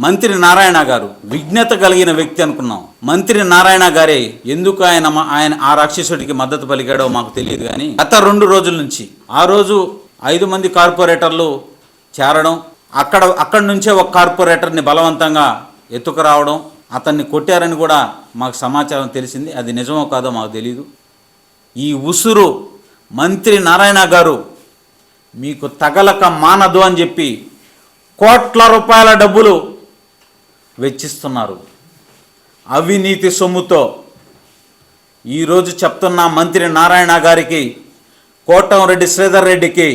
మంత్రి నారాయణ గారు విజ్ఞత కలిగిన వ్యక్తి అనుకున్నాం. మంత్రి నారాయణ గారే ఎందుకు ఆయన ఆయన ఆ రాక్షసుడికి మద్దతు పలికాడో మాకు తెలియదు కానీ గత రెండు రోజుల నుంచి ఆ రోజు ఐదు మంది కార్పొరేటర్లు చేరడం అక్కడ అక్కడి నుంచే ఒక కార్పొరేటర్ని బలవంతంగా ఎత్తుకురావడం అతన్ని కొట్టారని కూడా మాకు సమాచారం తెలిసింది. అది నిజమో కాదో మాకు తెలియదు ఈ ఉసురు మంత్రి నారాయణ గారు మీకు తగలక మానదు అని చెప్పి కోట్ల రూపాయల డబ్బులు వెచ్చిస్తున్నారు. అవినీతి సొమ్ముతో ఈరోజు చెప్తున్న మంత్రి నారాయణ గారికి కోటంరెడ్డి శ్రీధర్ రెడ్డికి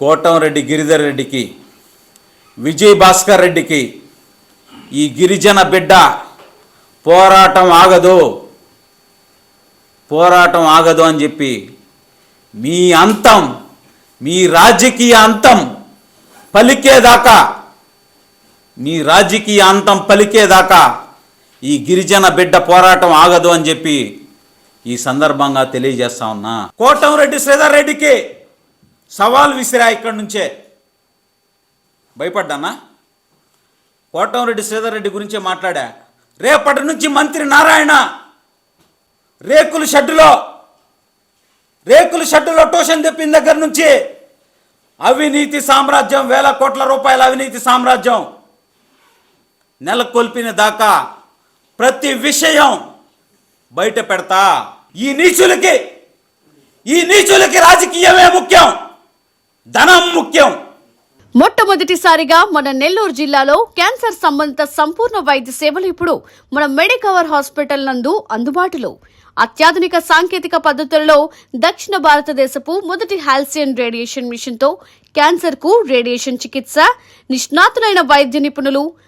కోటంరెడ్డి గిరిధర్ రెడ్డికి విజయ్ భాస్కర్ రెడ్డికి ఈ గిరిజన బిడ్డ పోరాటం ఆగదు. పోరాటం ఆగదు అని చెప్పి మీ అంతం మీ రాజకీయ అంతం పలికేదాకా నీ రాజకీయ అంతం పలికేదాకా ఈ గిరిజన బిడ్డ పోరాటం ఆగదు అని చెప్పి ఈ సందర్భంగా తెలియజేస్తా ఉన్నా. కోటంరెడ్డి శ్రీధర్ రెడ్డికి సవాల్ విసిరా ఇక్కడి నుంచే. భయపడ్డానా? కోటంరెడ్డి శ్రీధర్ రెడ్డి గురించే మాట్లాడా? రేపటి నుంచి మంత్రి నారాయణ రేకుల షెడ్డులో రేకుల షెడ్డులో ట్యూషన్ తెప్పిన దగ్గర నుంచి అవినీతి సామ్రాజ్యం వేల కోట్ల రూపాయల అవినీతి సామ్రాజ్యం నెలకొల్పిన దాకా ప్రతి విషయం బయట పెడతా. ఈ నీచులకి ఈ నీచులకి రాజకీయమే ముఖ్యం ధనం ముఖ్యం. మొట్టమొదటిసారిగా మన నెల్లూరు జిల్లాలో క్యాన్సర్ సంబంధిత సంపూర్ణ వైద్య సేవలు ఇప్పుడు మన మెడికవర్ హాస్పిటల్ నందు అందుబాటులో. అత్యాధునిక సాంకేతిక పద్ధతులలో దక్షిణ భారతదేశపు మొదటి హాల్సియన్ రేడియేషన్ మిషన్తో క్యాన్సర్కు రేడియేషన్ చికిత్స నిష్ణాతులైన వైద్య నిపుణులు